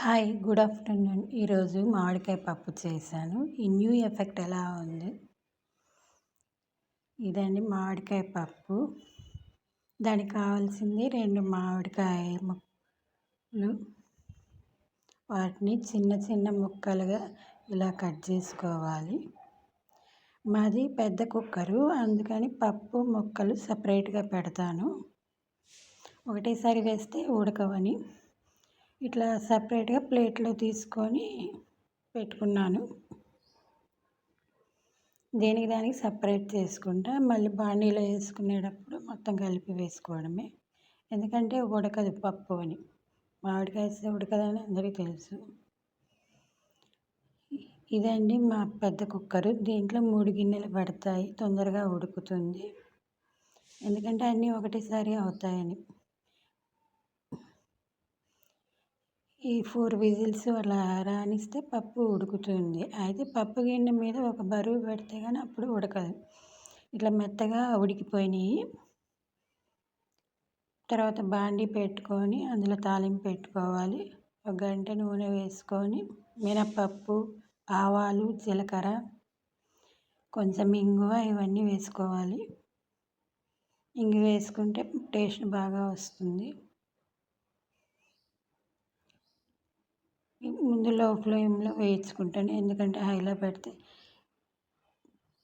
Hi good afternoon. ఈరోజు మామిడికాయ పప్పు చేశాను. ఈ న్యూ ఎఫెక్ట్ ఎలా ఉంది? ఇదండి మామిడికాయ పప్పు. దానికి కావాల్సింది రెండు మామిడికాయ ముక్కలు వాటిని చిన్న చిన్న ముక్కలుగా ఇలా కట్ చేసుకోవాలి. మాది పెద్ద కుక్కరు అందుకని పప్పు ముక్కలు సపరేట్గా పెడతాను. ఒకటేసారి వేస్తే ఉడకవని. ఇట్లా సపరేట్గా ప్లేట్లో తీసుకొని పెట్టుకున్నాను. దేనికి దానికి సపరేట్ చేసుకుంటా మళ్ళీ బాణీలో వేసుకునేటప్పుడు మొత్తం కలిపి వేసుకోవడమే. ఎందుకంటే ఉడకదు పప్పు అని. మామిడికాయ వేస్తే ఉడకదని అందరికీ తెలుసు. ఇదండి మా పెద్ద కుక్కరు. దీంట్లో మూడు గిన్నెలు పడతాయి తొందరగా ఉడుకుతుంది. ఎందుకంటే అన్నీ ఒకటేసారి అవుతాయని. ఈ ఫోర్ విజిల్స్ అలా రానిస్తే పప్పు ఉడుకుతుంది. అయితే పప్పు గిన్నె మీద ఒక బరువు పెడితే కానీ అప్పుడు ఉడకదు. ఇట్లా మెత్తగా ఉడికిపోయినాయి. తర్వాత బాండి పెట్టుకొని అందులో తాలింపు పెట్టుకోవాలి. ఒక గంట నూనె వేసుకొని మినపప్పు ఆవాలు జీలకర్ర కొంచెం ఇంగువ ఇవన్నీ వేసుకోవాలి. ఇంగు వేసుకుంటే టేస్ట్ బాగా వస్తుంది. ముందు లో ఫ్లేమ్లో వేయించుకుంటాను. ఎందుకంటే హైలో పెడితే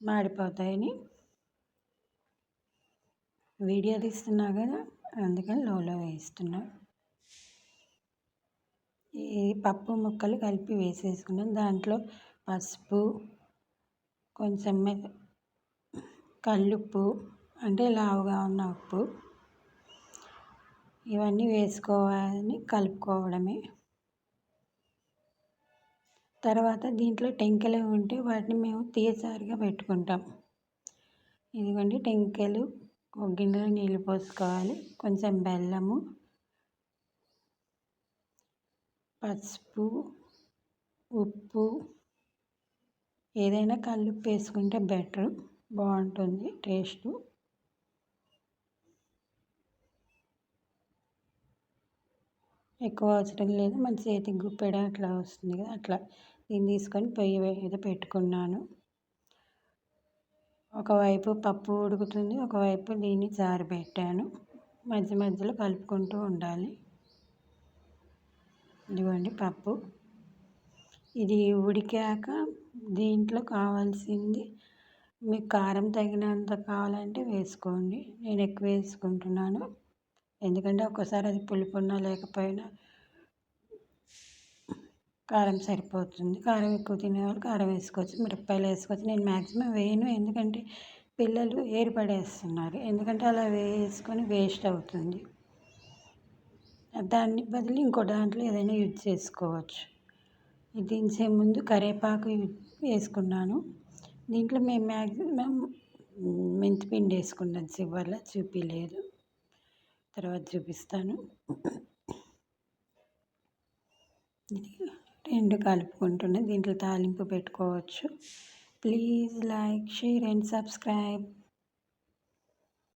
మాడిపోతాయని. వీడియో తీస్తున్నా కదా అందుకని లోలో వేయిస్తున్నా. ఈ పప్పు ముక్కలు కలిపి వేసేసుకున్నాను. దాంట్లో పసుపు కొంచెం కల్లుప్పు అంటే లావుగా ఉన్న ఉప్పు ఇవన్నీ వేసుకోవాలని కలుపుకోవడమే. తర్వాత దీంట్లో టెంకలు ఉంటే వాటిని మేము తీయసారిగా పెట్టుకుంటాం. ఇదిగోండి టెంకలు ఒక గిన్నెలో నీళ్ళు పోసుకోవాలి. కొంచెం బెల్లము పసుపు ఉప్పు ఏదైనా కల్లుప్పు వేసుకుంటే బెటర్. బాగుంటుంది టేస్టు. ఎక్కువ అవసరం లేదు. మన చేతికి గుప్పెడ అట్లా వస్తుంది కదా అట్లా. దీన్ని తీసుకొని పొయ్యి మీద పెట్టుకున్నాను. ఒకవైపు పప్పు ఉడుకుతుంది ఒకవైపు దీన్ని చారు పెట్టాను మధ్య మధ్యలో కలుపుకుంటూ ఉండాలి. ఇదిగోండి పప్పు. ఇది ఉడికాక దీంట్లో కావాల్సింది మీకు కారం తగినంత కావాలంటే వేసుకోండి. నేను ఎక్కువ వేసుకుంటున్నాను. ఎందుకంటే ఒక్కసారి అది పులుపున్నా లేకపోయినా కారం సరిపోతుంది. కారం ఎక్కువ తినేవాళ్ళు కారం వేసుకోవచ్చు మిరపకాయలు వేసుకోవచ్చు. నేను మ్యాక్సిమం వేయను. ఎందుకంటే పిల్లలు ఏర్పడేస్తున్నారు ఎందుకంటే అలా వేసుకొని వేస్ట్ అవుతుంది. దాన్ని బదులు ఇంకో దాంట్లో ఏదైనా యూజ్ చేసుకోవచ్చు. ఇది దించే ముందు కరివేపాకు వేసుకున్నాను. దీంట్లో మేము మ్యాక్సిమం మెంతిపిండి వేసుకున్నాం చివరిలో చూపించలేదు తర్వాత చూపిస్తాను. రెండు కలుపుకుంటున్నా. దీంట్లో తాలింపు పెట్టుకోవచ్చు. Please like share and subscribe.